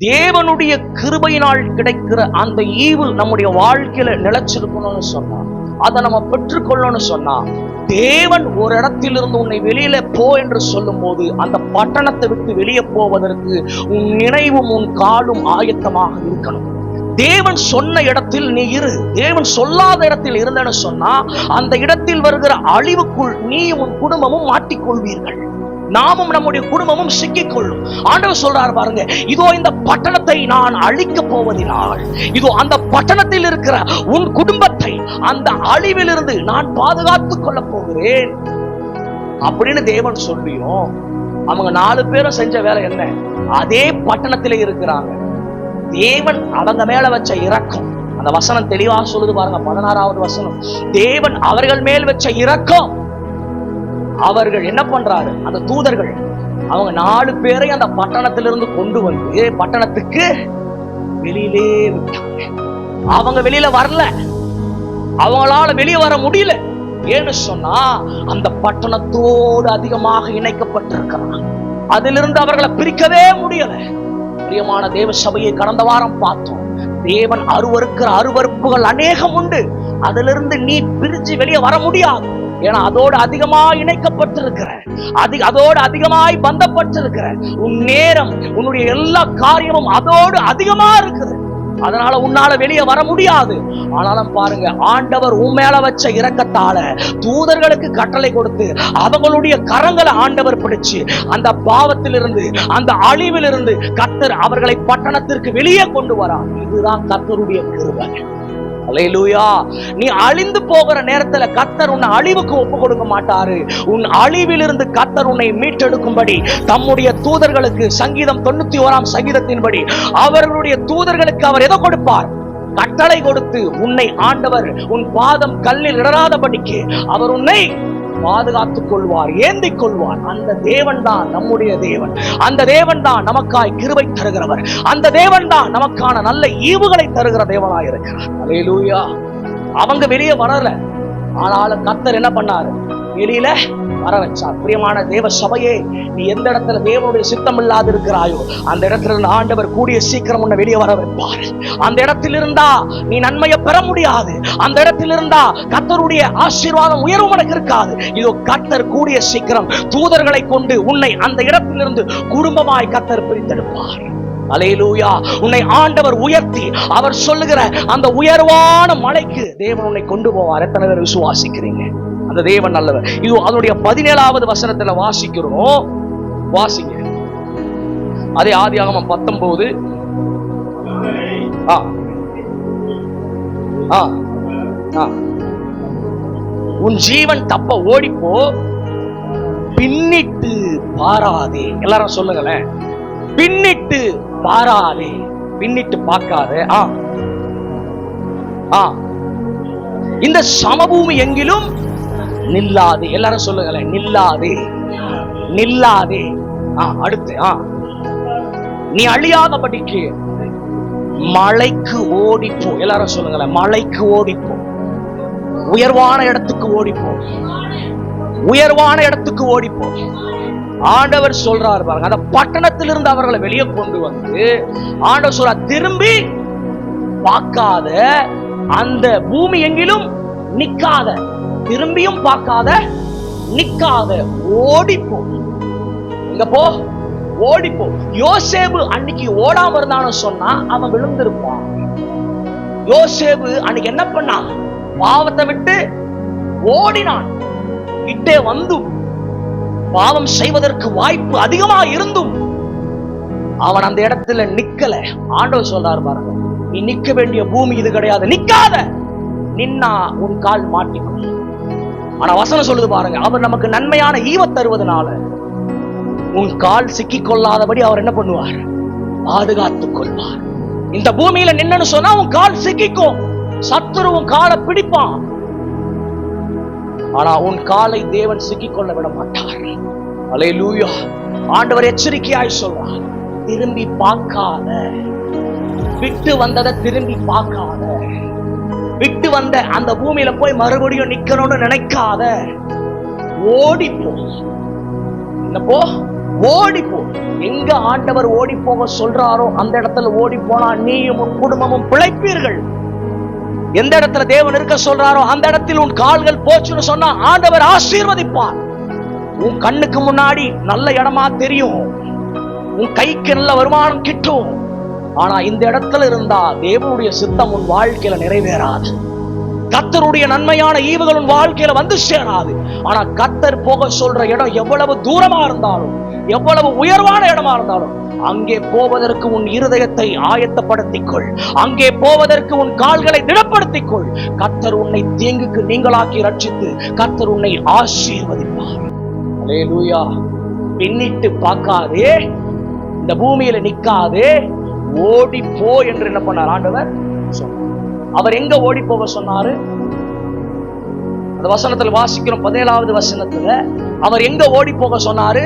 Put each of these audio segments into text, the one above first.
தேவனுடைய கிருபையினால் கிடைக்கிற அந்த ஈவு நம்முடைய வாழ்க்கையில நிலைச்சிருக்கணும்னு சொன்னா அதை நம்ம பெற்றுக்கொள்ளணும்னு சொன்னா தேவன் ஒரு இடத்திலிருந்து உன்னை வெளியில போ என்று சொல்லும் போது அந்த பட்டணத்தை விட்டு வெளியே போவதற்கு உன் நினைவும் உன் காலும் ஆயத்தமாக இருக்கணும். தேவன் சொன்ன இடத்தில் நீ இரு. தேவன் சொல்லாத இடத்தில் இருந்தேன்னு சொன்னா அந்த இடத்தில் வருகிற அழிவுக்குள் நீயும் உன் குடும்பமும் மாட்டிக்கொள்வீர்கள். நாமும் நம்முடைய குடும்பமும் சிக்கிக்கொள்ளும். ஆண்டவர் சொல்றார் பாருங்க இதோ இந்த பட்டணத்தை நான் அழிக்க போவதினால் இதோ அந்த பட்டணத்தில் இருக்கிற உன் குடும்பத்தை அந்த அழிவிலிருந்து நான் பாதுகாத்துக் கொள்ள போகிறேன். அப்படின்னு தேவன் சொல்லியும் அவங்க நாலு பேரும் செஞ்ச வேலை என்ன? அதே பட்டணத்திலே இருக்கிறாங்க. தேவன் அவங்க மேல வச்ச இரக்கம். அந்த வசனம் தெளிவா சொல்லுது பாருங்க பதினாறாவது வசனம். தேவன் அவர்கள் மேல் வச்ச இரக்கம் அவர்கள் என்ன பண்றாரு? அந்த தூதர்கள். அவங்க நாலு பேரை அந்த பட்டணத்திலிருந்து கொண்டு வந்து பட்டணத்துக்கு வெளியிலே விட்டாங்க. அவங்க வெளியில வரல. அவங்களால வெளியே வர முடியல. ஏன்னு சொன்னா அந்த பட்டணத்தோடு அதிகமாக இணைக்கப்பட்டிருக்கிறான் அதிலிருந்து அவர்களை பிரிக்கவே முடியல. பிரியமான தேவ சபையை கடந்த வாரம் பார்த்தோம். தேவன் அருவருக்கிற அருவருப்புகள் அநேகம் உண்டு. அதிலிருந்து நீ பிரிஞ்சு வெளியே வர முடியாது. ஏன்னா அதோடு அதிகமாய் இணைக்கப்பட்டிருக்கிற அதிக அதோடு அதிகமாய் பந்தப்பட்டிருக்கிற உன் நேரம் உன்னுடைய எல்லா காரியமும் அதோடு அதிகமா இருக்குது. அதனால உன்னால வெளியே வர முடியாது. ஆனாலும் பாருங்க ஆண்டவர் உன் மேல வச்ச இரக்கத்தால தூதர்களுக்கு கட்டளை கொடுத்து அவங்களுடைய கரங்களை ஆண்டவர் பிடிச்சு அந்த பாவத்திலிருந்து அந்த அழிவிலிருந்து கத்தர் அவர்களை பட்டணத்திற்கு வெளியே கொண்டு வரார். இதுதான் கத்தருடைய கிருபை. அல்லேலூயா நீ அழிந்து போகிற நேரத்துல கத்தர் உன்னை அழிவுக்கு ஒப்பு கொடுக்க மாட்டாரு. உன் அழிவிலிருந்து கத்தர் உன்னை மீட்டெடுக்கும்படி. தம்முடைய தூதர்களுக்கு சங்கீதம் தொண்ணூத்தி ஓராம் சங்கீதத்தின்படி அவர்களுடைய தூதர்களுக்கு அவர் எதை கொடுப்பார்? கட்டளை கொடுத்து உன்னை ஆண்டவர் உன் பாதம் கல்லில் இடராதபடிக்கு அவர் உன்னை பாதுகாத்துக் கொள்வார் ஏந்திக் கொள்வார் அந்த தேவன் தான் நம்முடைய தேவன். அந்த தேவன் தான் நமக்காய் கிருபை தருகிறவர். அந்த தேவன் தான் நமக்கான நல்ல ஈவுகளை தருகிற தேவனாய் இருக்கிறார். அவங்க வெளியே வரல. ஆனாலும் கத்தர் என்ன பண்ணாரு? வெளியில வர வச்சார் பிரியமான தேவ சபையே நீ எந்த இடத்துல தேவனுடைய சித்தம் இல்லாது இருக்கிறாயோ அந்த இடத்துல இருந்து ஆண்டவர் கூடிய சீக்கிரம் உன்னை வெளியே வர வைப்பார். அந்த இடத்தில் இருந்தா நீ நன்மையை பெற முடியாது. அந்த இடத்தில் இருந்தா கத்தருடைய ஆசீர்வாதம் உயர்வு உனக்கு இருக்காது. இதோ கத்தர் கூடிய சீக்கிரம் தூதர்களை கொண்டு உன்னை அந்த இடத்திலிருந்து குடும்பமாய் கத்தர் பிரித்தெடுப்பார். அலையலூயா. உன்னை ஆண்டவர் உயர்த்தி அவர் சொல்லுகிற அந்த உயர்வான மலைக்கு தேவன் உன்னை கொண்டு போவார். எத்தனை பேர் விசுவாசிக்கிறீங்க? அந்த தேவன் நல்லவர். இது அதனுடைய பதினேழாவது வசனத்துல வாசிக்கிறோம். வாசிங்க. அதே ஆதியாகமம் பத்தொன்பது. உன் ஜீவன் தப்ப ஓடிப்போ பின்னிட்டு பாராதே. எல்லாரும் சொல்லுங்களேன். பின்னிட்டு பாராதே. பின்னிட்டு பார்க்காத. ஆ. ஆ. இந்த சமபூமி எங்கிலும் நில்லாதே. எல்லாரும் சொல்லுங்களேன் நில்லாதே. நில்லாதே. ஆ அடுத்து ஆ. நீ அழியாதபடிக்கு மலைக்கு ஓடிப்போம் எல்லாரும் சொல்லுங்களேன் மலைக்கு ஓடிப்போம் உயர்வான இடத்துக்கு ஓடிப்போம் உயர்வான இடத்துக்கு ஓடிப்போம் ஆண்டவர் சொல்றாரு பாருங்க அந்த பட்டணத்திலிருந்து அவர்களை வெளியே கொண்டு வந்து ஆண்டவர் சொல்ற திரும்பி பார்க்காத அந்த பூமி எங்கிலும் நிக்காத. திரும்பியும் பார்க்காத நிக்காத ஓடிப்போ. எங்க போ ஓடிப்போ. யோசேபு அன்னைக்கு ஓடாம இருந்தான்னு சொன்னா அவன் விழுந்திருப்பான். யோசேபு அன்னைக்கு என்ன பண்ணான் பாவத்தை விட்டு ஓடினான். கிட்டே வந்தும் பாவம் செய்வதற்கு வாய்ப்பு அதிகமா இருந்தும் அவன் அந்த இடத்துல நிக்கல. ஆண்டவர் சொல்றாரு பாருங்க நீ நிக்க வேண்டிய பூமி இது கிடையாது. நிக்காத நின்னா உன் கால் மாட்டிக்கும் ஆனா வசனம் சொல்லுது பாருங்க அவர் நமக்கு நன்மையான ஈவ தருவதனால உன் கால் சிக்கிக் கொள்ளாதபடி அவர் என்ன பண்ணுவார்? பாதுகாத்துக் கொள்வார். இந்த பூமியில நின்னு சொன்னா உன் கால் சிக்கிக்கும். சத்துரு உன் காலை பிடிப்பான். ஆனா உன் காலை தேவன் சிக்கிக் கொள்ள விட மாட்டார். அல்லேலூயா ஆண்டவர் எச்சரிக்கையாய் சொல்றார் திரும்பி பார்க்காத. விட்டு வந்ததை திரும்பி பார்க்காத. விட்டு வந்த அந்த பூமியில போய் மறுபடியும் நிக்கணும்னு நினைக்காத. ஓடி போ. என்ன போ. ஓடி போ. எங்க ஆண்டவர் ஓடி போக சொல்றாரோ அந்த இடத்துல ஓடி போனா நீயும் உன் குடும்பமும் பிழைப்பீர்கள். எந்த இடத்துல தேவன் இருக்க சொல்றாரோ அந்த இடத்தில் உன் கால்கள் போச்சுன்னு சொன்னா ஆண்டவர் ஆசீர்வதிப்பார். உன் கண்ணுக்கு முன்னாடி நல்ல இடமா தெரியும். உன் கைக்கு நல்ல வருமானம் கிட்டும். ஆனா இந்த இடத்துல இருந்தா தேவனுடைய சித்தம் உன் வாழ்க்கையில நிறைவேறாது. கத்தருடைய நன்மையான ஈவுகள் உன் வாழ்க்கையில வந்து சேராது. ஆனா கத்தர் போக சொல்ற இடம் எவ்வளவு தூரமா இருந்தாலும் எவ்வளவு உயர்வான இடமா இருந்தாலும் அங்கே போவதற்கு உன் இருதயத்தை ஆயத்தப்படுத்திக் கொள் அங்கே போவதற்கு உன் கால்களை திடப்படுத்திக் கொள் கத்தர் உன்னை தீங்குக்கு நீங்களாக்கி ரட்சித்து கத்தர் உன்னை ஆசீர்வதிப்பார். பின்னிட்டு பார்க்காதே. இந்த பூமியில நிக்காதே. ஓடி போ என்று என்ன பண்ணார் ஆண்டவர்? சொன்னார் அவர் எங்க ஓடி போக சொன்னாரு? அந்த வசனத்துல வாசிக்கிறோம் பதினேழாவது வசனத்துல. அவர் எங்க ஓடி போக சொன்னாரு?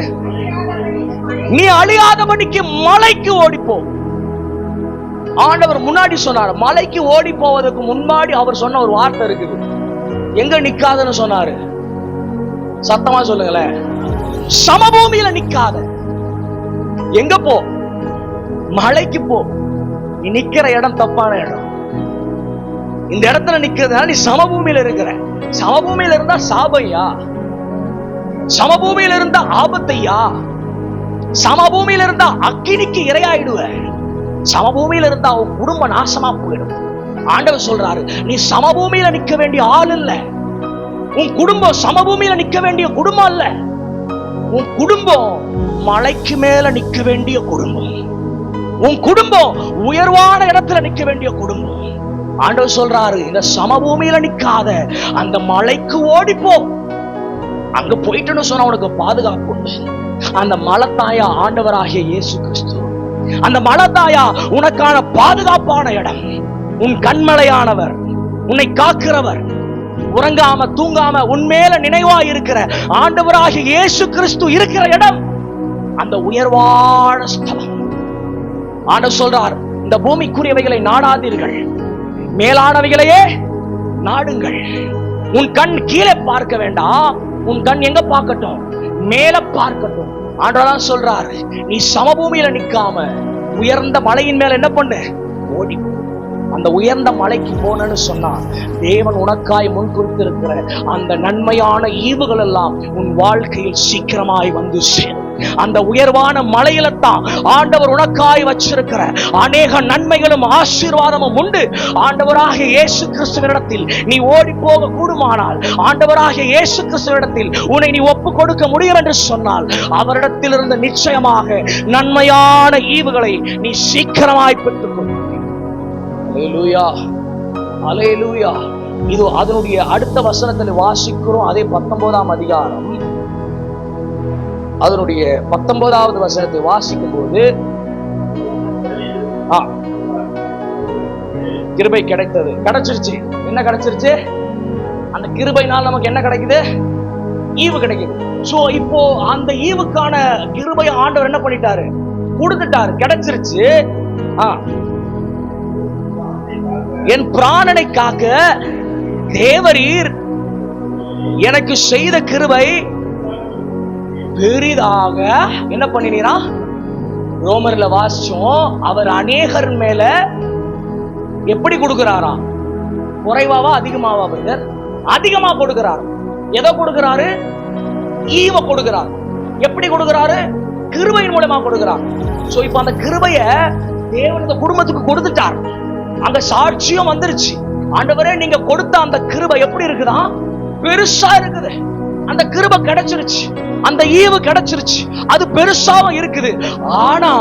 நீ அழியாதபடிக்கு மலைக்கு ஓடிப்போ. ஆண்டவர் முன்னாடி சொன்னார் மலைக்கு ஓடி போவதற்கு முன்னாடி அவர் சொன்ன ஒரு வார்த்தை இருக்குது. எங்க நிக்காதுன்னு சொன்னாரு? சத்தமா சொல்லுங்களேன். சமபூமியில நிக்காத. எங்க போ? மலைக்கு போ. நீ நிக்கிற இடம் தப்பான இடம். இந்த இடத்துல நிக்கிறதுனால நீ சமபூமியில இருக்கிற. சமபூமியில இருந்தா சாபையா? சமபூமியில இருந்தா ஆபத்தையா? சமபூமியில இருந்தா அக்கினிக்கு இரையாயிடுவ. சமபூமியில இருந்தா உன் குடும்ப நாசமா போயிடும். ஆண்டவர் சொல்றாரு நீ சமபூமியில நிக்க வேண்டிய ஆள் இல்ல. உன் குடும்பம் சமபூமியில நிக்க வேண்டிய குடும்பம் இல்ல உன் குடும்பம் மலைக்கு மேல நிக்க வேண்டிய குடும்பம். உன் குடும்பம் உயர்வான இடத்துல நிக்க வேண்டிய குடும்பம். ஆண்டவர் சொல்றாரு இந்த சமபூமியில நிக்காத அந்த மலைக்கு ஓடிப்போ. அங்க போயிட்டுன்னு சொன்னா உனக்கு பாதுகாப்பு உண்டு. அந்த மலத்தாயா ஆண்டவராகிய இயேசு கிறிஸ்து. அந்த மலத்தாயா உனக்கான பாதுகாப்பான இடம். உன் கண்மலையானவர் உன்னை காக்கிறவர். உறங்காம தூங்காம உன் மேல நினைவா இருக்கிற ஆண்டவராகிய இயேசு கிறிஸ்து இருக்கிற இடம் அந்த உயர்வான ஸ்தலம். ஆண்டவர் சொல்றார் இந்த பூமிக்குரியவைகளை நாடாதீர்கள். மேலானவைகளையே நாடுங்கள். உன் கண் கீழே பார்க்க வேண்டாம். உன் கண் எங்க பார்க்கட்டும்? மேல பார்க்கட்டும். ஆண்டவதான் சொல்றாரு நீ சமபூமியில நிக்காம உயர்ந்த மலையின் மேல என்ன பண்ணு? ஓடி அந்த உயர்ந்த மலைக்கு போனேன்னு சொன்னான் தேவன் உனக்காய் முன்குறித்திருக்கிற அந்த நன்மையான ஈவுகள் எல்லாம் உன் வாழ்க்கையில் சீக்கிரமாய் வந்து சேரும். அந்த உயர்வான மலையில தான் ஆண்டவர் உனக்காய் வச்சிருக்கிற அநேக நன்மைகளும் ஆசீர்வாதமும் உண்டு. ஆண்டவராக இயேசு கிறிஸ்துவனிடத்தில் நீ ஓடி போக கூடுமானால் ஆண்டவராக இயேசு கிறிஸ்துவனிடத்தில் உன்னை நீ ஒப்பு கொடுக்க முடியும் என்று சொன்னால் அவரிடத்தில் இருந்த நிச்சயமாக நன்மையான ஈவுகளை நீ சீக்கிரமாய் பெற்றுக்கொள். அலையலூயா அலேலூயா இது அதனுடைய அடுத்த வசனத்தில் வாசிக்கிறோம். அதே பத்தொன்பதாம் அதிகாரம். அதனுடைய பத்தொன்பதாவது வசனத்தை வாசிக்கும் போது கிருபை கிடைத்தது. கிடைச்சிருச்சு. என்ன கிடைச்சிருச்சு? அந்த கிருபைனால் நமக்கு என்ன கிடைக்குது? ஈவு கிடைக்குது. சோ இப்போ அந்த ஈவுக்கான கிருபை ஆண்டவர் என்ன பண்ணிட்டாரு? கொடுத்துட்டாரு. கிடைச்சிருச்சு. ஆ என் பிராணனை காக்க தேவரீர் எனக்கு செய்த கிருபை பெரிதாக என்ன பண்ணினீரா? ரோமர்ல வாசிச்சோம் அவர் அநேகர் மேல எப்படி கொடுக்கிறாரா? குறைவாவா அதிகமாவா பிரதர்? அதிகமா கொடுக்கிறார். எதை கொடுக்கிறாரு? ஈவ கொடுக்கிறார். எப்படி கொடுக்கிறாரு? கிருபையின் மூலமா கொடுக்கிறார். சோ இப்ப அந்த கிருபைய தேவன் இந்த குடும்பத்துக்கு கொடுத்துட்டார். அங்க சாட்சியம் வந்துருச்சு. ஆண்டவரே நீங்க கொடுத்த அந்த கிருபை எப்படி இருக்குதா? பெருசா இருக்குது. அந்த கிருபை கிடைச்சிருச்சு. அந்த ஈவு கிடைச்சிருச்சு. அது பெருசாவும் இருக்குது. ஆனா